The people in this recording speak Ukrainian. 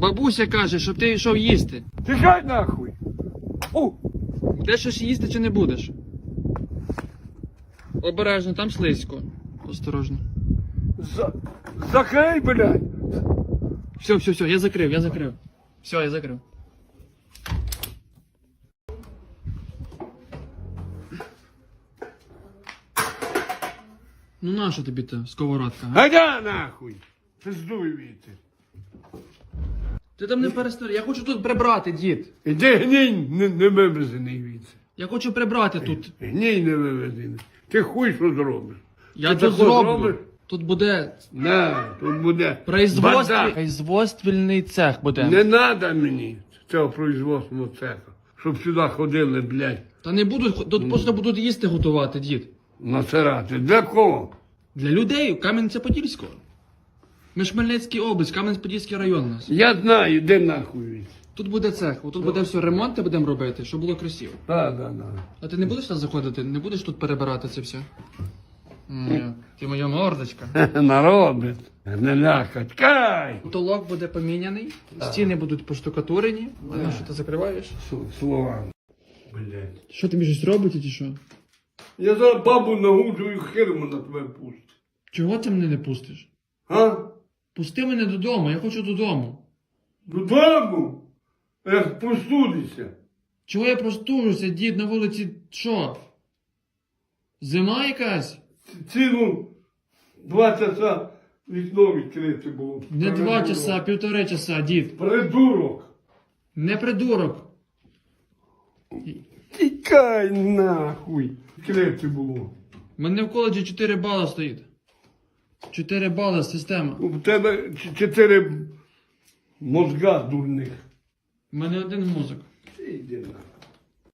Бабуся каже, щоб ти йшов їсти. Тікай нахуй! О! Ти щось їсти чи не будеш? Обережно, там слизько. Осторожно. За... Закрий, блядь! Все, все, все, я закрив, я закрив. Все, я закрив. Ну нащо тобі та сковородка? а? Гадя нахуй! Пиздуй віти. Ти там не перестань. Я хочу тут прибрати, дід. Іди гній не, не вивезений віце. Я хочу прибрати тут. Гній не вивезений. Ти хуй що зробиш? Я Ти тут тако зроблю. зробиш? Тут буде На, тут буде. бардак. производственний цех буде. Не надо мені цього производственного цеха. Щоб сюди ходили, блядь, Та не будуть, тут просто будуть їсти готувати, дід. насирати. Для кого? Для людей Кам'янця-Подільського. Ми ж Хмельницький область, Кам'янець-Подільський район у нас. Я знаю, де нахуй він. Тут буде цех, тут буде все ремонти будемо робити, щоб було красиво. Так, так, так. А ти не будеш там заходити, не будеш тут перебирати це все? Ні, ти моя мордочка. Наробить. Не лякать. Кай! Потолок буде поміняний, стіни будуть поштукатурені. А ну що ти закриваєш? С- Словами. Блядь. Що тобі щось робить чи що? Я зараз бабу нагуджу і хирму на тебе пустю. Чого ти мене не пустиш? А? Пусти мене додому, я хочу додому. Додому? Як простудишся. Чого я простужуся, дід на вулиці що? Зима якась? Цілу два часа вікно відкрите було. Не два Придурок. часа, а півтори часа, дід. Придурок. Не придурок. Тікай нахуй. Відкрите було. У мене в коледжі 4 бали стоїть. 4 бали система. У тебе ч- чотири мозга дурних. У мене один мозок. Іди нахуй.